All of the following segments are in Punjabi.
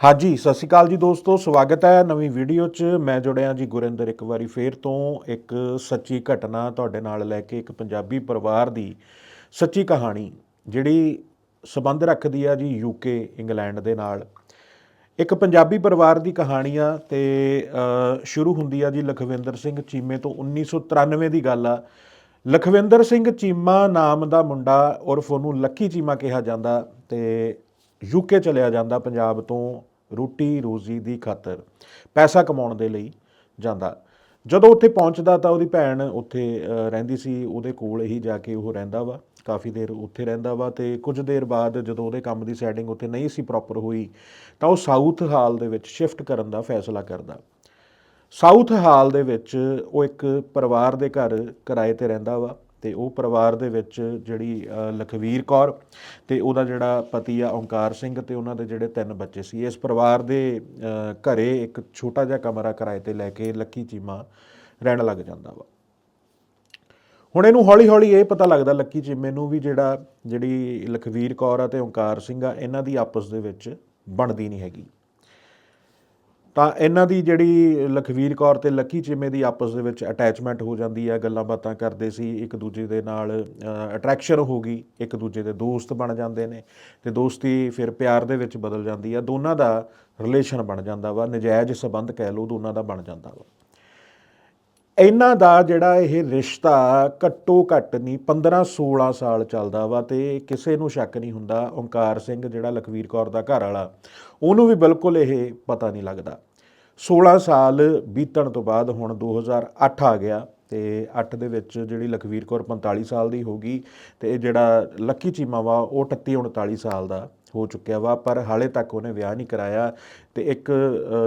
ਹਾਂਜੀ, ਸਤਿ ਸ਼੍ਰੀ ਅਕਾਲ ਜੀ ਦੋਸਤੋ, ਸਵਾਗਤ ਹੈ ਨਵੀਂ ਵੀਡੀਓ 'ਚ। ਮੈਂ ਜੁੜਿਆ ਜੀ ਗੁਰਿੰਦਰ ਇੱਕ ਵਾਰੀ ਫੇਰ ਤੋਂ। ਇੱਕ ਸੱਚੀ ਘਟਨਾ ਤੁਹਾਡੇ ਨਾਲ ਲੈ ਕੇ ਇੱਕ ਪੰਜਾਬੀ ਪਰਿਵਾਰ ਦੀ ਸੱਚੀ ਕਹਾਣੀ, ਜਿਹੜੀ ਸਬੰਧ ਰੱਖਦੀ ਆ ਜੀ ਯੂਕੇ ਇੰਗਲੈਂਡ ਦੇ ਨਾਲ। ਇੱਕ ਪੰਜਾਬੀ ਪਰਿਵਾਰ ਦੀ ਕਹਾਣੀ ਆ ਤੇ ਸ਼ੁਰੂ ਹੁੰਦੀ ਆ ਜੀ ਲਖਵਿੰਦਰ ਸਿੰਘ ਚੀਮੇ ਤੋਂ 1993 ਦੀ ਗੱਲ ਆ। ਲਖਵਿੰਦਰ ਸਿੰਘ ਚੀਮਾ ਨਾਮ ਦਾ ਮੁੰਡਾ ਉਰਫ ਉਹਨੂੰ ਲੱਕੀ ਚੀਮਾ ਕਿਹਾ ਜਾਂਦਾ ਤੇ ਯੂਕੇ ਚਲਿਆ ਜਾਂਦਾ ਪੰਜਾਬ ਤੋਂ। ਰੋਟੀ ਰੋਜ਼ੀ ਦੀ ਖਾਤਰ ਪੈਸਾ ਕਮਾਉਣ ਦੇ ਲਈ ਜਾਂਦਾ। ਜਦੋਂ ਉੱਥੇ ਪਹੁੰਚਦਾ ਤਾਂ ਉਹਦੀ ਭੈਣ ਉੱਥੇ ਰਹਿੰਦੀ ਸੀ, ਉਹਦੇ ਕੋਲ ਹੀ ਜਾ ਕੇ ਉਹ ਰਹਿੰਦਾ ਵਾ। ਕਾਫੀ ਦੇਰ ਉੱਥੇ ਰਹਿੰਦਾ ਵਾ ਤੇ ਕੁਝ ਦੇਰ ਬਾਅਦ ਜਦੋਂ ਉਹਦੇ ਕੰਮ ਦੀ ਸੈਟਿੰਗ ਉੱਥੇ ਨਹੀਂ ਸੀ ਪ੍ਰੋਪਰ ਹੋਈ, ਤਾਂ ਉਹ ਸਾਊਥ ਹਾਲ ਦੇ ਵਿੱਚ ਸ਼ਿਫਟ ਕਰਨ ਦਾ ਫੈਸਲਾ ਕਰਦਾ। ਸਾਊਥ ਹਾਲ ਦੇ ਵਿੱਚ ਉਹ ਇੱਕ ਪਰਿਵਾਰ ਦੇ ਘਰ ਕਿਰਾਏ ਤੇ ਰਹਿੰਦਾ ਵਾ। ਤੇ ਉਹ ਪਰਿਵਾਰ ਦੇ ਵਿੱਚ ਜਿਹੜੀ ਲਖਵੀਰ ਕੌਰ ਤੇ ਉਹਦਾ ਜਿਹੜਾ ਪਤੀ ਆ ਓਂਕਾਰ ਸਿੰਘ ਤੇ ਉਹਨਾਂ ਦੇ ਜਿਹੜੇ ਤਿੰਨ ਬੱਚੇ ਸੀ। ਇਸ ਪਰਿਵਾਰ ਦੇ ਅ, ਘਰੇ ਇੱਕ ਛੋਟਾ ਜਿਹਾ ਕਮਰਾ ਕਿਰਾਏ ਤੇ ਲੈ ਕੇ ਲੱਕੀ ਚੀਮਾ ਰਹਿਣ ਲੱਗ ਜਾਂਦਾ ਵਾ। ਹੁਣ ਇਹਨੂੰ ਹੌਲੀ ਹੌਲੀ ਇਹ ਪਤਾ ਲੱਗਦਾ ਲੱਕੀ ਚੀਮੇ ਨੂੰ ਵੀ ਜਿਹੜਾ ਜਿਹੜੀ ਲਖਵੀਰ ਕੌਰ ਆ ਤੇ ਓਂਕਾਰ ਸਿੰਘ ਆ ਇਹਨਾਂ ਦੀ ਆਪਸ ਦੇ ਵਿੱਚ ਬਣਦੀ ਨਹੀਂ ਹੈਗੀ। ਤਾਂ ਇਹਨਾਂ ਦੀ ਜਿਹੜੀ ਲਖਵੀਰ ਕੌਰ ਤੇ ਲੱਕੀ ਚਿਮੇ ਦੀ ਆਪਸ ਦੇ ਵਿੱਚ ਅਟੈਚਮੈਂਟ ਹੋ ਜਾਂਦੀ ਹੈ, ਗੱਲਾਂ ਬਾਤਾਂ ਕਰਦੇ ਸੀ, ਇੱਕ ਦੂਜੇ ਦੇ ਨਾਲ ਅਟਰੈਕਸ਼ਨ ਹੋ ਗਈ, ਇੱਕ ਦੂਜੇ ਦੇ ਦੋਸਤ ਬਣ ਜਾਂਦੇ ਨੇ ਤੇ ਦੋਸਤੀ ਫਿਰ ਪਿਆਰ ਦੇ ਵਿੱਚ ਬਦਲ ਜਾਂਦੀ ਹੈ, ਦੋਨਾਂ ਦਾ ਰਿਲੇਸ਼ਨ ਬਣ ਜਾਂਦਾ ਵਾ, ਨਜਾਇਜ਼ ਸਬੰਧ ਕਹਿ ਲਓ, ਦੋਨਾਂ ਦਾ ਬਣ ਜਾਂਦਾ ਵਾ। ਇਹਨਾਂ ਦਾ ਜਿਹੜਾ ਇਹ ਰਿਸ਼ਤਾ ਘੱਟੋ ਘੱਟ ਨਹੀਂ 15 16 ਸਾਲ ਚੱਲਦਾ ਵਾ ਤੇ ਕਿਸੇ ਨੂੰ ਸ਼ੱਕ ਨਹੀਂ ਹੁੰਦਾ ਓਂਕਾਰ ਸਿੰਘ ਜਿਹੜਾ ਲਖਵੀਰ ਕੌਰ ਦਾ ਘਰ ਵਾਲਾ, ਉਹਨੂੰ ਵੀ ਬਿਲਕੁਲ ਇਹ ਪਤਾ ਨਹੀਂ ਲੱਗਦਾ। 16 ਸਾਲ ਬੀਤਣ ਤੋਂ ਬਾਅਦ ਹੁਣ 2008 ਆ ਗਿਆ ਤੇ 8 ਦੇ ਵਿੱਚ ਜਿਹੜੀ ਲਖਵੀਰ ਕੌਰ 45 ਸਾਲ ਦੀ ਹੋ ਗਈ ਤੇ ਇਹ ਜਿਹੜਾ ਲੱਕੀ ਚੀਮਾ ਵਾ, ਉਹ 38 39 ਸਾਲ ਦਾ। ਹੋ ਚੁੱਕਿਆ ਵਾ, ਪਰ ਹਾਲੇ ਤੱਕ ਉਹਨੇ ਵਿਆਹ ਨਹੀਂ ਕਰਾਇਆ ਤੇ ਇੱਕ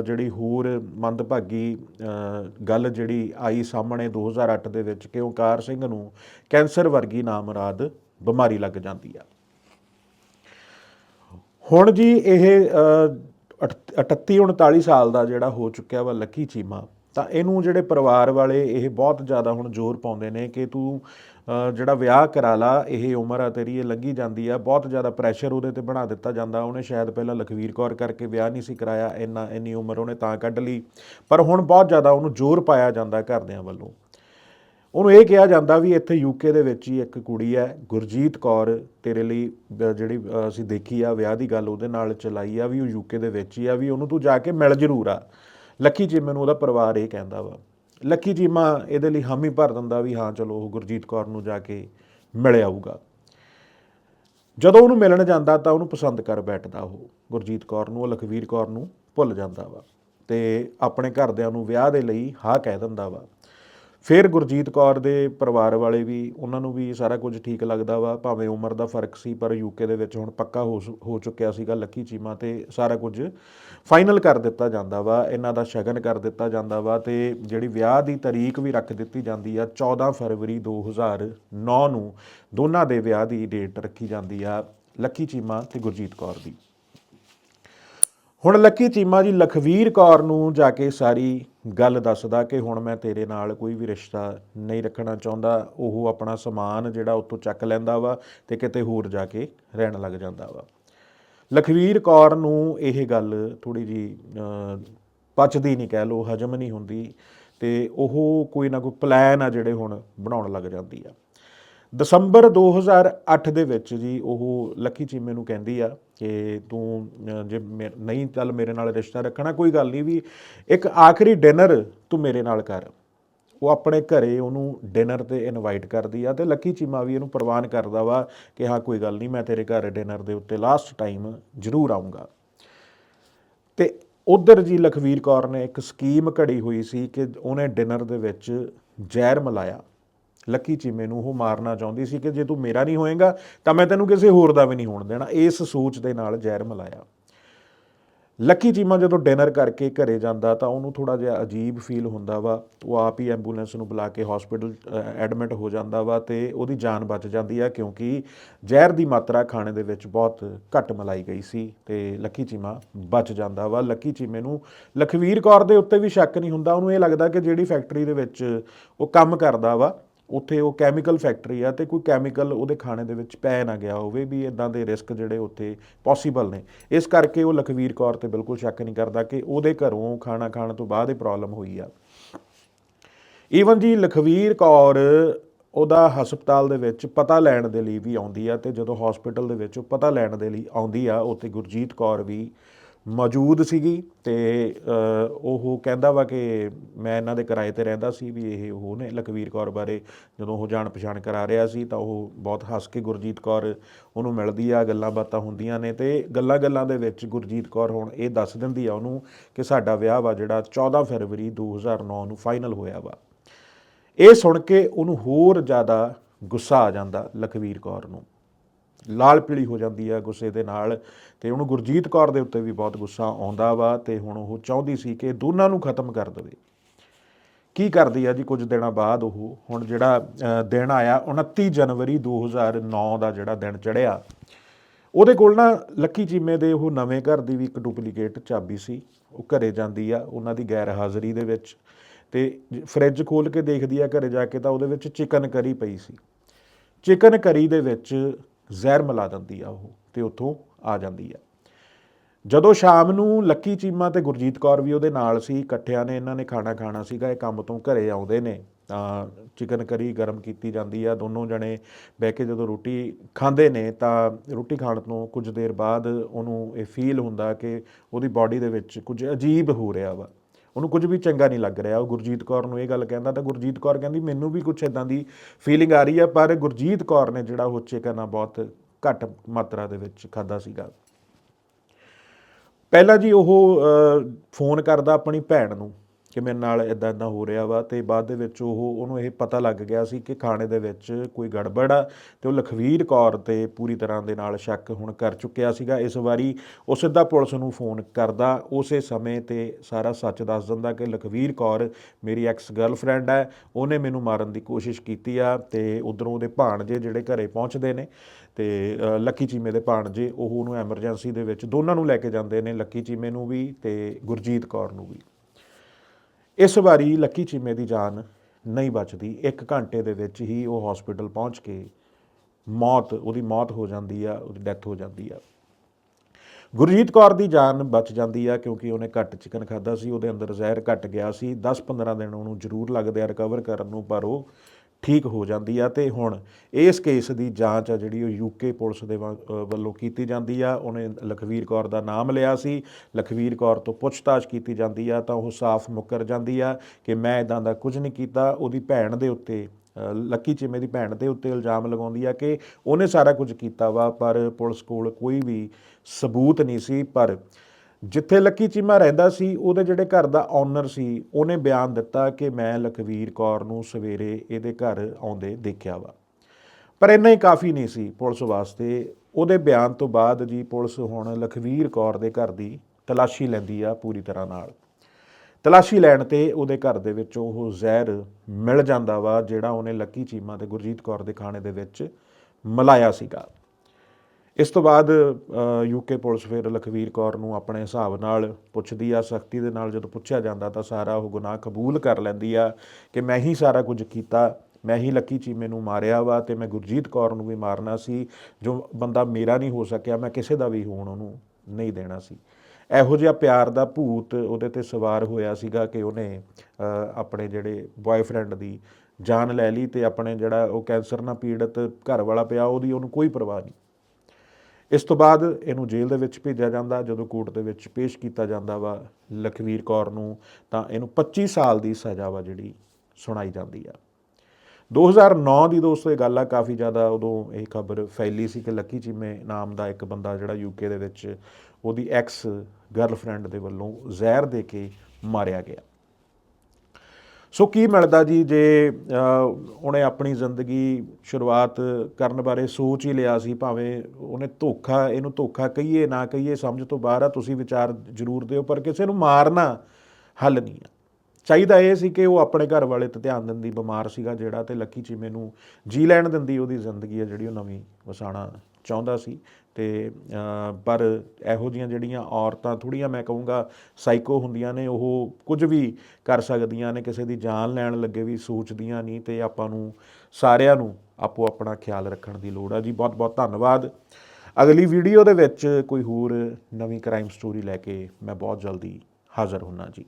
ਜਿਹੜੀ ਹੋਰ ਮੰਦਭਾਗੀ ਗੱਲ ਜਿਹੜੀ ਆਈ ਸਾਹਮਣੇ 2008 ਦੇ ਵਿੱਚ ਕਿ ਓਕਾਰ ਸਿੰਘ ਨੂੰ ਕੈਂਸਰ ਵਰਗੀ ਨਾਮਰਾਦ ਬਿਮਾਰੀ ਲੱਗ ਜਾਂਦੀ ਆ। ਹੁਣ ਜੀ ਇਹ ਅਠ- 38 39 ਸਾਲ ਦਾ ਜਿਹੜਾ ਹੋ ਚੁੱਕਿਆ ਵਾ ਲੱਕੀ ਚੀਮਾ, ਤਾਂ ਇਹਨੂੰ ਜਿਹੜੇ ਪਰਿਵਾਰ ਵਾਲੇ ਇਹ ਬਹੁਤ ਜ਼ਿਆਦਾ ਹੁਣ ਜ਼ੋਰ ਪਾਉਂਦੇ ਨੇ ਕਿ ਤੂੰ ਜਿਹੜਾ ਵਿਆਹ ਕਰਾ ਲਾ, ਇਹ ਉਮਰ ਆ ਤੇਰੀ, ਇਹ ਲੰਘੀ ਜਾਂਦੀ ਆ, ਬਹੁਤ ਜ਼ਿਆਦਾ ਪ੍ਰੈਸ਼ਰ ਉਹਦੇ ਤੇ ਬਣਾ ਦਿੱਤਾ ਜਾਂਦਾ। ਉਹਨੇ ਸ਼ਾਇਦ ਪਹਿਲਾਂ ਲਖਵੀਰ ਕੌਰ ਕਰਕੇ ਵਿਆਹ ਨਹੀਂ ਸੀ ਕਰਾਇਆ, ਇੰਨਾ, ਇੰਨੀ ਉਮਰ ਉਹਨੇ ਤਾਂ ਕੱਢ ਲਈ। ਪਰ ਹੁਣ ਬਹੁਤ ਜ਼ਿਆਦਾ ਉਹਨੂੰ ਜ਼ੋਰ ਪਾਇਆ ਜਾਂਦਾ ਘਰਦਿਆਂ ਵੱਲੋਂ। ਉਹਨੂੰ ਇਹ ਕਿਹਾ ਜਾਂਦਾ ਵੀ ਇੱਥੇ ਯੂਕੇ ਦੇ ਵਿੱਚ ਹੀ ਇੱਕ ਕੁੜੀ ਹੈ ਗੁਰਜੀਤ ਕੌਰ, ਤੇਰੇ ਲਈ ਜਿਹੜੀ ਅਸੀਂ ਦੇਖੀ ਆ ਵਿਆਹ ਦੀ ਗੱਲ, ਉਹਦੇ ਨਾਲ ਚਲਾਈ ਆ ਵੀ ਉਹ ਯੂਕੇ ਦੇ ਵਿੱਚ ਹੀ ਆ, ਵੀ ਉਹਨੂੰ ਤੂੰ ਜਾ ਕੇ ਮਿਲ ਜ਼ਰੂਰ ਆ। ਲੱਕੀ ਜੀ ਮੈਨੂੰ ਉਹਦਾ ਪਰਿਵਾਰ ਇਹ ਕਹਿੰਦਾ ਵਾ। ਲੱਕੀ ਚੀਮਾ ਇਹਦੇ ਲਈ ਹਾਮੀ ਭਰ ਦਿੰਦਾ ਵੀ ਹਾਂ, ਚਲੋ ਉਹ ਗੁਰਜੀਤ ਕੌਰ ਨੂੰ ਜਾ ਕੇ ਮਿਲ ਆਊਗਾ। ਜਦੋਂ ਉਹਨੂੰ ਮਿਲਣ ਜਾਂਦਾ ਤਾਂ ਉਹਨੂੰ ਪਸੰਦ ਕਰ ਬੈਠਦਾ ਉਹ, ਗੁਰਜੀਤ ਕੌਰ ਨੂੰ, ਉਹ ਲਖਵੀਰ ਕੌਰ ਨੂੰ ਭੁੱਲ ਜਾਂਦਾ ਵਾ ਤੇ ਆਪਣੇ ਘਰਦਿਆਂ ਨੂੰ ਵਿਆਹ ਦੇ ਲਈ ਹਾਂ ਕਹਿ ਦਿੰਦਾ ਵਾ। ਫਿਰ ਗੁਰਜੀਤ ਕੌਰ ਦੇ ਪਰਿਵਾਰ ਵਾਲੇ ਵੀ, ਉਹਨਾਂ ਨੂੰ ਵੀ ਸਾਰਾ ਕੁਝ ਠੀਕ ਲੱਗਦਾ ਵਾ, ਭਾਵੇਂ ਉਮਰ ਦਾ ਫ਼ਰਕ ਸੀ, ਪਰ ਯੂਕੇ ਦੇ ਵਿੱਚ ਹੁਣ ਪੱਕਾ ਹੋ ਸੁ- ਹੋ ਚੁੱਕਿਆ ਸੀਗਾ ਲੱਕੀ ਚੀਮਾ ਤੇ ਸਾਰਾ ਕੁਝ ਫਾਈਨਲ ਕਰ ਦਿੱਤਾ ਜਾਂਦਾ ਵਾ, ਇਹਨਾਂ ਦਾ ਸ਼ਗਨ ਕਰ ਦਿੱਤਾ ਜਾਂਦਾ ਵਾ ਤੇ ਜਿਹੜੀ ਵਿਆਹ ਦੀ ਤਾਰੀਖ ਵੀ ਰੱਖ ਦਿੱਤੀ ਜਾਂਦੀ ਆ 14 ਫਰਵਰੀ 2009 ਨੂੰ ਦੋਨਾਂ ਦੇ ਵਿਆਹ ਦੀ ਡੇਟ ਰੱਖੀ ਜਾਂਦੀ ਆ ਲੱਕੀ ਚੀਮਾ ਤੇ ਗੁਰਜੀਤ ਕੌਰ ਦੀ। ਹੁਣ ਲੱਕੀ ਚੀਮਾ ਜੀ ਲਖਵੀਰ ਕੌਰ ਨੂੰ ਜਾ ਕੇ ਸਾਰੀ ਗੱਲ ਦੱਸਦਾ ਕਿ ਹੁਣ ਮੈਂ ਤੇਰੇ ਨਾਲ ਕੋਈ ਵੀ ਰਿਸ਼ਤਾ ਨਹੀਂ ਰੱਖਣਾ ਚਾਹੁੰਦਾ, ਉਹ ਆਪਣਾ ਸਮਾਨ ਜਿਹੜਾ ਉੱਥੋਂ ਚੱਕ ਲੈਂਦਾ ਵਾ ਤੇ ਕਿਤੇ ਹੋਰ ਜਾ ਕੇ ਰਹਿਣ ਲੱਗ ਜਾਂਦਾ ਵਾ। ਲਖਵੀਰ ਕੌਰ ਨੂੰ ਇਹ ਗੱਲ ਥੋੜੀ ਜੀ ਪਚਦੀ ਨਹੀਂ ਕਹਿ ਲੋ ਹਜਮ ਨਹੀਂ ਹੁੰਦੀ ਤੇ ਉਹ ਕੋਈ ਨਾ ਕੋਈ ਪਲਾਨ ਆ ਜਿਹੜੇ ਹੁਣ ਬਣਾਉਣ ਲੱਗ ਜਾਂਦੀ ਆ। ਦਸੰਬਰ 2008 ਦੇ ਵਿੱਚ ਜੀ ਉਹ ਲੱਕੀ ਚੀਮੇ ਨੂੰ ਕਹਿੰਦੀ ਆ ਕਿ ਤੂੰ ਜੇ ਮੇ- ਨਹੀਂ ਚੱਲ ਮੇਰੇ ਨਾਲ ਰਿਸ਼ਤਾ ਰੱਖਣਾ, ਕੋਈ ਗੱਲ ਨਹੀਂ ਵੀ ਇੱਕ ਆਖਰੀ ਡਿਨਰ ਤੂੰ ਮੇਰੇ ਨਾਲ ਕਰ। ਉਹ ਆਪਣੇ ਘਰੇ ਉਹਨੂੰ ਡਿਨਰ ਤੇ ਇਨਵਾਈਟ ਕਰਦੀ ਆ ਤੇ ਲੱਕੀ ਚੀਮਾ ਵੀ ਇਹਨੂੰ ਪ੍ਰਵਾਨ ਕਰਦਾ ਵਾ ਕਿ ਹਾਂ, ਕੋਈ ਗੱਲ ਨਹੀਂ, ਮੈਂ ਤੇਰੇ ਘਰ ਡਿਨਰ ਦੇ ਉੱਤੇ ਲਾਸਟ ਟਾਈਮ ਜ਼ਰੂਰ ਆਉਂਗਾ ਤੇ ਉਧਰ ਜੀ ਲਖਵੀਰ ਕੌਰ ਨੇ ਇੱਕ ਸਕੀਮ ਘੜੀ ਹੋਈ ਸੀ ਕਿ ਉਹਨੇ ਡਿਨਰ ਦੇ ਵਿੱਚ ਜ਼ਹਿਰ ਮਿਲਾਇਆ। ਲੱਕੀ ਚੀਮੇ ਨੂੰ ਉਹ ਮਾਰਨਾ ਚਾਹੁੰਦੀ ਸੀ ਕਿ ਜੇ ਤੂੰ ਮੇਰਾ ਨਹੀਂ ਹੋਏਗਾ, ਤਾਂ ਮੈਂ ਤੈਨੂੰ ਕਿਸੇ ਹੋਰ ਦਾ ਵੀ ਨਹੀਂ ਹੋਣ ਦੇਣਾ। ਇਸ ਸੋਚ ਦੇ ਨਾਲ ਜ਼ਹਿਰ ਮਿਲਾਇਆ। ਲੱਕੀ ਚੀਮਾ ਜਦੋਂ ਡਿਨਰ ਕਰਕੇ ਘਰੇ ਜਾਂਦਾ ਤਾਂ ਉਹਨੂੰ ਥੋੜਾ ਜਿਹਾ ਅਜੀਬ ਫੀਲ ਹੁੰਦਾ ਵਾ। ਉਹ ਆਪ ਹੀ ਐਂਬੂਲੈਂਸ ਨੂੰ ਬੁਲਾ ਕੇ ਹਸਪੀਟਲ ਐਡਮਿਟ ਹੋ ਜਾਂਦਾ ਵਾ ਤੇ ਉਹਦੀ ਜਾਨ ਬਚ ਜਾਂਦੀ ਆ ਕਿਉਂਕਿ ਜ਼ਹਿਰ ਦੀ ਮਾਤਰਾ ਖਾਣੇ ਦੇ ਵਿੱਚ ਬਹੁਤ ਘੱਟ ਮਲਾਈ ਗਈ ਸੀ ਤੇ ਲੱਕੀ ਚੀਮਾ ਬਚ ਜਾਂਦਾ ਵਾ। ਲੱਕੀ ਚੀਮੇ ਨੂੰ ਲਖਵੀਰ ਕੌਰ ਦੇ ਉੱਤੇ ਵੀ ਸ਼ੱਕ ਨਹੀਂ ਹੁੰਦਾ। ਉਹਨੂੰ ਇਹ ਲੱਗਦਾ ਕਿ ਜਿਹੜੀ ਫੈਕਟਰੀ ਦੇ ਵਿੱਚ ਉਹ ਕੰਮ ਕਰਦਾ ਵਾ ਉੱਥੇ ਉਹ ਕੈਮੀਕਲ ਫੈਕਟਰੀ ਆ ਤੇ ਕੋਈ ਕੈਮੀਕਲ ਉਹਦੇ ਖਾਣੇ ਦੇ ਵਿੱਚ ਪੈ ਨਾ ਗਿਆ ਹੋਵੇ ਵੀ ਇਦਾਂ ਦੇ ਰਿਸਕ ਜਿਹੜੇ ਉੱਥੇ ਪੋਸੀਬਲ ਨੇ। ਇਸ ਕਰਕੇ ਉਹ ਲਖਵੀਰ ਕੌਰ ਤੇ ਬਿਲਕੁਲ ਸ਼ੱਕ ਨਹੀਂ ਕਰਦਾ ਕਿ ਉਹਦੇ ਘਰੋਂ ਖਾਣਾ ਖਾਣ ਤੋਂ ਬਾਅਦ ਇਹ ਪ੍ਰੋਬਲਮ ਹੋਈ ਆ। ਈਵਨ ਜੀ ਲਖਵੀਰ ਕੌਰ ਉਹਦਾ ਹਸਪਤਾਲ ਦੇ ਵਿੱਚ ਪਤਾ ਲੈਣ ਦੇ ਲਈ ਵੀ ਆਉਂਦੀ ਆ ਤੇ ਜਦੋਂ ਹਸਪੀਟਲ ਦੇ ਵਿੱਚ ਉਹ ਪਤਾ ਲੈਣ ਦੇ ਲਈ ਆਉਂਦੀ ਆ, ਉੱਥੇ ਗੁਰਜੀਤ ਕੌਰ ਵੀ ਮੌਜੂਦ ਸੀਗੀ ਤੇ ਉਹ ਕਹਿੰਦਾ ਵਾ ਕਿ ਮੈਂ ਇਹਨਾਂ ਦੇ ਕਿਰਾਏ ਤੇ ਰਹਿੰਦਾ ਸੀ ਵੀ ਇਹ ਉਹ ਨੇ ਲਖਵੀਰ ਕੌਰ ਬਾਰੇ ਜਦੋਂ ਉਹ ਜਾਣ ਪਛਾਣ ਕਰਾ ਰਿਹਾ ਸੀ ਤਾਂ ਉਹ ਬਹੁਤ ਹੱਸ ਕੇ ਗੁਰਜੀਤ ਕੌਰ ਉਹਨੂੰ ਮਿਲਦੀ ਆ, ਗੱਲਾਂ ਬਾਤਾਂ ਹੁੰਦੀਆਂ ਨੇ ਤੇ ਗੱਲਾਂ ਗੱਲਾਂ ਦੇ ਵਿੱਚ ਗੁਰਜੀਤ ਕੌਰ ਹੁਣ ਇਹ ਦੱਸ ਦਿੰਦੀ ਆ ਉਹਨੂੰ ਕਿ ਸਾਡਾ ਵਿਆਹ ਵਾ ਜਿਹੜਾ 14 ਫਰਵਰੀ 2009 ਨੂੰ ਫਾਈਨਲ ਹੋਇਆ ਵਾ। ਇਹ ਸੁਣ ਕੇ ਉਹਨੂੰ ਹੋਰ ਜ਼ਿਆਦਾ ਗੁੱਸਾ ਆ ਜਾਂਦਾ ਲਖਵੀਰ ਕੌਰ ਨੂੰ। ਲਾਲ ਪੀਲੀ ਹੋ ਜਾਂਦੀ ਆ ਗੁੱਸੇ ਦੇ ਨਾਲ ਤੇ ਉਹਨੂੰ ਗੁਰਜੀਤ ਕੌਰ ਦੇ ਉੱਤੇ ਵੀ ਬਹੁਤ ਗੁੱਸਾ ਆਉਂਦਾ ਵਾ ਤੇ ਹੁਣ ਉਹ ਚਾਹੁੰਦੀ ਸੀ ਕਿ ਦੋਨਾਂ ਨੂੰ ਖਤਮ ਕਰ ਦੇਵੇ। ਕੀ ਕਰਦੀ ਆ ਜੀ ਕੁਝ ਦਿਨਾਂ ਬਾਅਦ ਉਹ? ਹੁਣ ਜਿਹੜਾ ਦਿਨ ਆਇਆ 29 ਜਨਵਰੀ 2009 ਦਾ ਜਿਹੜਾ ਦਿਨ ਚੜਿਆ, ਉਹਦੇ ਕੋਲ ਨਾ ਲੱਕੀ ਚੀਮੇ ਦੇ ਉਹ ਨਵੇਂ ਘਰ ਦੀ ਵੀ ਇੱਕ ਡੁਪਲੀਕੇਟ ਚਾਬੀ ਸੀ, ਉਹ ਘਰੇ ਜਾਂਦੀ ਆ, ਉਹਨਾਂ ਦੀ ਗੈਰ ਹਾਜ਼ਰੀ ਦੇ ਵਿੱਚ ਤੇ ਫ੍ਰਿਜ ਖੋਲ ਕੇ ਦੇਖਦੀ ਆ ਘਰੇ ਜਾ ਕੇ ਤਾਂ ਉਹਦੇ ਵਿੱਚ ਚਿਕਨ ਕਰੀ ਪਈ ਸੀ। ਚਿਕਨ ਕਰੀ ਦੇ ਵਿੱਚ ਜ਼ਹਿਰ ਮਿਲਾ ਦਿੰਦੀ ਆ ਉਹ ਤੇ ਉੱਥੋਂ ਆ ਜਾਂਦੀ ਆ। ਜਦੋਂ ਸ਼ਾਮ ਨੂੰ ਲੱਕੀ ਚੀਮਾ ਤੇ ਗੁਰਜੀਤ ਕੌਰ ਵੀ ਉਹਦੇ ਨਾਲ ਸੀ, ਇਕੱਠਿਆਂ ਨੇ ਇਹਨਾਂ ਨੇ ਖਾਣਾ ਖਾਣਾ ਸੀਗਾ, ਇਹ ਕੰਮ ਤੋਂ ਘਰੇ ਆਉਂਦੇ ਨੇ, ਤਾਂ ਚਿਕਨ ਕਰੀ ਗਰਮ ਕੀਤੀ ਜਾਂਦੀ ਆ, ਦੋਨੋਂ ਜਣੇ ਬਹਿ ਕੇ ਜਦੋਂ ਰੋਟੀ ਖਾਂਦੇ ਨੇ ਤਾਂ ਰੋਟੀ ਖਾਣ ਤੋਂ ਕੁਝ ਦੇਰ ਬਾਅਦ ਉਹਨੂੰ ਇਹ ਫੀਲ ਹੁੰਦਾ ਕਿ ਉਹਦੀ ਬਾਡੀ ਦੇ ਵਿੱਚ ਕੁਝ ਅਜੀਬ ਹੋ ਰਿਹਾ ਵਾ। ਉਹਨੂੰ ਕੁਝ ਵੀ ਚੰਗਾ ਨਹੀਂ ਲੱਗ ਰਿਹਾ। ਉਹ ਗੁਰਜੀਤ ਕੌਰ ਨੂੰ ਇਹ ਗੱਲ ਕਹਿੰਦਾ ਤਾਂ ਗੁਰਜੀਤ ਕੌਰ ਕਹਿੰਦੀ, ਮੈਨੂੰ ਵੀ ਕੁਝ ਇਦਾਂ ਦੀ ਫੀਲਿੰਗ ਆ ਰਹੀ ਆ, ਪਰ ਗੁਰਜੀਤ ਕੌਰ ਨੇ ਜਿਹੜਾ ਉਹ ਚਿਕਨ ਬਹੁਤ ਘੱਟ ਮਾਤਰਾ ਦੇ ਵਿੱਚ ਖਾਦਾ ਸੀਗਾ। ਪਹਿਲਾਂ ਜੀ ਉਹ ਫੋਨ ਕਰਦਾ ਆਪਣੀ ਭੈਣ ਨੂੰ। ਕਿ ਮੇਰੇ ਨਾਲ ਇਦਾਂ ਇਦਾਂ ਹੋ ਰਿਹਾ ਵਾ ਤੇ ਬਾਅਦ ਦੇ ਵਿੱਚ ਉਹ ਉਹਨੂੰ ਇਹ ਪਤਾ ਲੱਗ ਗਿਆ ਸੀ ਕਿ ਖਾਣੇ ਦੇ ਵਿੱਚ ਕੋਈ ਗੜਬੜ ਆ ਤੇ ਉਹ ਲਖਵੀਰ ਕੌਰ ਤੇ ਪੂਰੀ ਤਰ੍ਹਾਂ ਦੇ ਨਾਲ ਸ਼ੱਕ ਹੁਣ ਕਰ ਚੁੱਕਿਆ ਸੀਗਾ। ਇਸ ਵਾਰੀ ਉਹ ਸਿੱਧਾ ਪੁਲਿਸ ਨੂੰ ਫੋਨ ਕਰਦਾ। ਉਸੇ ਸਮੇਂ ਤੇ ਸਾਰਾ ਸੱਚ ਦੱਸ ਦਿੰਦਾ ਕਿ ਲਖਵੀਰ ਕੌਰ ਮੇਰੀ ਐਕਸ ਗਰਲਫ੍ਰੈਂਡ ਹੈ ਉਹਨੇ ਮੈਨੂੰ ਮਾਰਨ ਦੀ ਕੋਸ਼ਿਸ਼ ਕੀਤੀ ਆ ਤੇ ਉਧਰੋਂ ਉਹਦੇ ਭਾਣਜੇ ਜਿਹੜੇ ਘਰੇ ਪਹੁੰਚਦੇ ਨੇ ਤੇ ਲੱਕੀ ਚੀਮੇ ਦੇ ਭਾਣਜੇ, ਉਹ ਉਹਨੂੰ ਐਮਰਜੈਂਸੀ ਦੇ ਵਿੱਚ ਦੋਨਾਂ ਨੂੰ ਲੈ ਕੇ ਜਾਂਦੇ ਨੇ, ਲੱਕੀ ਚੀਮੇ ਨੂੰ ਵੀ ਤੇ ਗੁਰਜੀਤ ਕੌਰ ਨੂੰ ਵੀ। ਇਸ ਵਾਰੀ ਲੱਕੀ ਚੀਮੇ ਦੀ ਜਾਨ ਨਹੀਂ ਬਚਦੀ। 1 ਘੰਟੇ ਦੇ ਵਿੱਚ ਹੀ ਉਹ ਹਸਪੀਟਲ ਪਹੁੰਚ ਕੇ ਮੌਤ, ਉਹਦੀ ਮੌਤ ਹੋ ਜਾਂਦੀ ਆ, ਉਹਦੀ ਡੈਥ ਹੋ ਜਾਂਦੀ ਆ। ਗੁਰਜੀਤ ਕੌਰ ਦੀ ਜਾਨ ਬਚ ਜਾਂਦੀ ਆ ਕਿਉਂਕਿ ਉਹਨੇ ਘੱਟ ਚਿਕਨ ਖਾਦਾ ਸੀ, ਉਹਦੇ ਅੰਦਰ ਜ਼ਹਿਰ ਘਟ ਗਿਆ ਸੀ। 10-15 ਦਿਨ ਉਹਨੂੰ ਜ਼ਰੂਰ ਲੱਗਦੇ ਆ ਰਿਕਵਰ ਕਰਨ ਨੂੰ, ਪਰ ਉਹ ਠੀਕ ਹੋ ਜਾਂਦੀ ਆ ਤੇ ਹੁਣ ਇਸ ਕੇਸ ਦੀ ਜਾਂਚ ਆ ਜਿਹੜੀ ਉਹ ਯੂਕੇ ਪੁਲਿਸ ਦੇ ਵੱ- ਵੱਲੋਂ ਕੀਤੀ ਜਾਂਦੀ ਆ। ਉਹਨੇ ਲਖਵੀਰ ਕੌਰ ਦਾ ਨਾਮ ਲਿਆ ਸੀ। ਲਖਵੀਰ ਕੌਰ ਤੋਂ ਪੁੱਛਤਾਛ ਕੀਤੀ ਜਾਂਦੀ ਆ ਤਾਂ ਉਹ ਸਾਫ਼ ਮੁੱਕਰ ਜਾਂਦੀ ਆ ਕਿ ਮੈਂ ਇਦਾਂ ਦਾ ਕੁਝ ਨਹੀਂ ਕੀਤਾ। ਉਹਦੀ ਭੈਣ ਦੇ ਉੱਤੇ ਲੱਕੀ ਚੀਮੇ ਦੀ ਭੈਣ ਦੇ ਉੱਤੇ ਇਲਜ਼ਾਮ ਲਗਾਉਂਦੀ ਆ ਕਿ ਉਹਨੇ ਸਾਰਾ ਕੁਝ ਕੀਤਾ ਵਾ, ਪਰ ਪੁਲਿਸ ਕੋਲ ਕੋਈ ਵੀ ਸਬੂਤ ਨਹੀਂ ਸੀ। ਪਰ ਜਿੱਥੇ ਲੱਕੀ ਚੀਮਾ ਰਹਿੰਦਾ ਸੀ, ਉਹਦੇ ਜਿਹੜੇ ਘਰ ਦਾ ਓਨਰ ਸੀ, ਉਹਨੇ ਬਿਆਨ ਦਿੱਤਾ ਕਿ ਮੈਂ ਲਖਵੀਰ ਕੌਰ ਨੂੰ ਸਵੇਰੇ ਇਹਦੇ ਘਰ ਆਉਂਦੇ ਦੇਖਿਆ ਵਾ। ਪਰ ਇੰਨਾ ਹੀ ਕਾਫੀ ਨਹੀਂ ਸੀ ਪੁਲਿਸ ਵਾਸਤੇ। ਉਹਦੇ ਬਿਆਨ ਤੋਂ ਬਾਅਦ ਜੀ ਪੁਲਿਸ ਹੁਣ ਲਖਵੀਰ ਕੌਰ ਦੇ ਘਰ ਦੀ ਤਲਾਸ਼ੀ ਲੈਂਦੀ ਆ ਪੂਰੀ ਤਰ੍ਹਾਂ ਨਾਲ। ਤਲਾਸ਼ੀ ਲੈਣ ਤੇ ਉਹਦੇ ਘਰ ਦੇ ਵਿੱਚ ਉਹ ਜ਼ਹਿਰ ਮਿਲ ਜਾਂਦਾ ਵਾ, ਜਿਹੜਾ ਉਹਨੇ ਲੱਕੀ ਚੀਮਾ ਤੇ ਗੁਰਜੀਤ ਕੌਰ ਦੇ ਖਾਣੇ ਦੇ ਵਿੱਚ ਮਿਲਾਇਆ ਸੀਗਾ। ਇਸ ਤੋਂ ਬਾਅਦ ਯੂਕੇ ਪੁਲਿਸ ਫਿਰ ਲਖਵੀਰ ਕੌਰ ਨੂੰ ਆਪਣੇ ਹਿਸਾਬ ਨਾਲ ਪੁੱਛਦੀ ਆ, ਸਖਤੀ ਦੇ ਨਾਲ ਜਦੋਂ ਪੁੱਛਿਆ ਜਾਂਦਾ ਤਾਂ ਸਾਰਾ ਉਹ ਗੁਨਾਹ ਕਬੂਲ ਕਰ ਲੈਂਦੀ ਆ ਕਿ ਮੈਂ ਹੀ ਸਾਰਾ ਕੁਝ ਕੀਤਾ, ਮੈਂ ਹੀ ਲੱਕੀ ਚੀਮੇ ਨੂੰ ਮਾਰਿਆ ਵਾ ਤੇ ਮੈਂ ਗੁਰਜੀਤ ਕੌਰ ਨੂੰ ਵੀ ਮਾਰਨਾ ਸੀ, ਜੋ ਬੰਦਾ ਮੇਰਾ ਨਹੀਂ ਹੋ ਸਕਿਆ, ਮੈਂ ਕਿਸੇ ਦਾ ਵੀ ਹੋਣ ਉਹਨੂੰ ਨਹੀਂ ਦੇਣਾ ਸੀ। ਇਹੋ ਜਿਹਾ ਪਿਆਰ ਦਾ ਭੂਤ ਉਹਦੇ ਤੇ ਸਵਾਰ ਹੋਇਆ ਸੀਗਾ ਕਿ ਉਹਨੇ ਆਪਣੇ ਜਿਹੜੇ ਬॉयਫ੍ਰੈਂਡ ਦੀ ਜਾਨ ਲੈ ਲਈ ਤੇ ਆਪਣੇ ਜਿਹੜਾ ਉਹ ਕੈਂਸਰ ਨਾਲ ਪੀੜਤ ਘਰ ਵਾਲਾ ਪਿਆ, ਉਹਦੀ ਉਹਨੂੰ ਕੋਈ ਪਰਵਾਹ ਨਹੀਂ। ਇਸ ਤੋਂ ਬਾਅਦ ਇਹਨੂੰ ਜੇਲ੍ਹ ਦੇ ਵਿੱਚ ਭੇਜਿਆ ਜਾਂਦਾ, ਜਦੋਂ ਕੋਰਟ ਦੇ ਵਿੱਚ ਪੇਸ਼ ਕੀਤਾ ਜਾਂਦਾ ਵਾ ਲਖਵੀਰ ਕੌਰ ਨੂੰ, ਤਾਂ ਇਹਨੂੰ 25 ਸਾਲ ਦੀ ਸਜ਼ਾ ਵਾ ਜਿਹੜੀ ਸੁਣਾਈ ਜਾਂਦੀ ਆ। 2009 ਦੀ ਦੋਸਤੋ ਇਹ ਗੱਲ ਆ, ਕਾਫੀ ਜ਼ਿਆਦਾ ਉਦੋਂ ਇਹ ਖਬਰ ਫੈਲੀ ਸੀ ਕਿ ਲੱਕੀ ਚੀਮੇ ਨਾਮ ਦਾ ਇੱਕ ਬੰਦਾ ਜਿਹੜਾ ਯੂਕੇ ਦੇ ਵਿੱਚ ਉਹਦੀ ਐਕਸ ਗਰਲਫ੍ਰੈਂਡ ਦੇ ਵੱਲੋਂ ਜ਼ਹਿਰ ਦੇ ਕੇ ਮਾਰਿਆ ਗਿਆ। ਸੋ ਕੀ ਮਿਲਦਾ ਜੀ ਜੇ ਉਹਨੇ ਆਪਣੀ ਜ਼ਿੰਦਗੀ ਸ਼ੁਰੂਆਤ ਕਰਨ ਬਾਰੇ ਸੋਚ ਹੀ ਲਿਆ ਸੀ, ਭਾਵੇਂ ਉਹਨੇ ਧੋਖਾ, ਇਹਨੂੰ ਧੋਖਾ ਕਹੀਏ, ਨਾ ਕਹੀਏ, ਸਮਝ ਤੋਂ ਬਾਹਰ ਆ, ਤੁਸੀਂ ਵਿਚਾਰ ਜ਼ਰੂਰ ਦਿਓ, ਪਰ ਕਿਸੇ ਨੂੰ ਮਾਰਨਾ ਹੱਲ ਨਹੀਂ ਆ। ਚਾਹੀਦਾ ਇਹ ਸੀ ਕਿ ਉਹ ਆਪਣੇ ਘਰ ਵਾਲੇ ਤੇ ਧਿਆਨ ਦਿੰਦੀ, ਬਿਮਾਰ ਸੀਗਾ ਜਿਹੜਾ ਤੇ ਲੱਕੀ ਚੀਮੇ ਨੂੰ ਜੀ ਲੈਣ ਦਿੰਦੀ ਉਹਦੀ ਜ਼ਿੰਦਗੀ ਆ ਜਿਹੜੀ ਉਹ ਨਵੀਂ ਵਸਾਣਾ ਚਾਹੁੰਦਾ ਸੀ ਤੇ ਪਰ ਇਹੋ ਜੀਆਂ ਜਿਹੜੀਆਂ ਔਰਤਾਂ ਥੋੜੀਆਂ ਮੈਂ ਕਹੂੰਗਾ ਸਾਈਕੋ ਹੁੰਦੀਆਂ ਨੇ, ਉਹ ਕੁਝ ਵੀ ਕਰ ਸਕਦੀਆਂ ਨੇ, ਕਿਸੇ ਦੀ ਜਾਨ ਲੈਣ ਲੱਗੇ ਵੀ ਸੋਚਦੀਆਂ ਨਹੀਂ ਤੇ ਆਪਾਂ ਨੂੰ ਸਾਰਿਆਂ ਨੂੰ ਆਪੋ ਆਪਣਾ ਖਿਆਲ ਰੱਖਣ ਦੀ ਲੋੜ ਆ। ਜੀ ਬਹੁਤ ਬਹੁਤ ਧੰਨਵਾਦ। ਅਗਲੀ ਵੀਡੀਓ ਦੇ ਵਿੱਚ ਕੋਈ ਹੋਰ ਨਵੀਂ ਕ੍ਰਾਈਮ ਸਟੋਰੀ ਲੈ ਕੇ ਮੈਂ ਬਹੁਤ ਜਲਦੀ ਹਾਜ਼ਰ ਹੁੰਨਾ ਜੀ।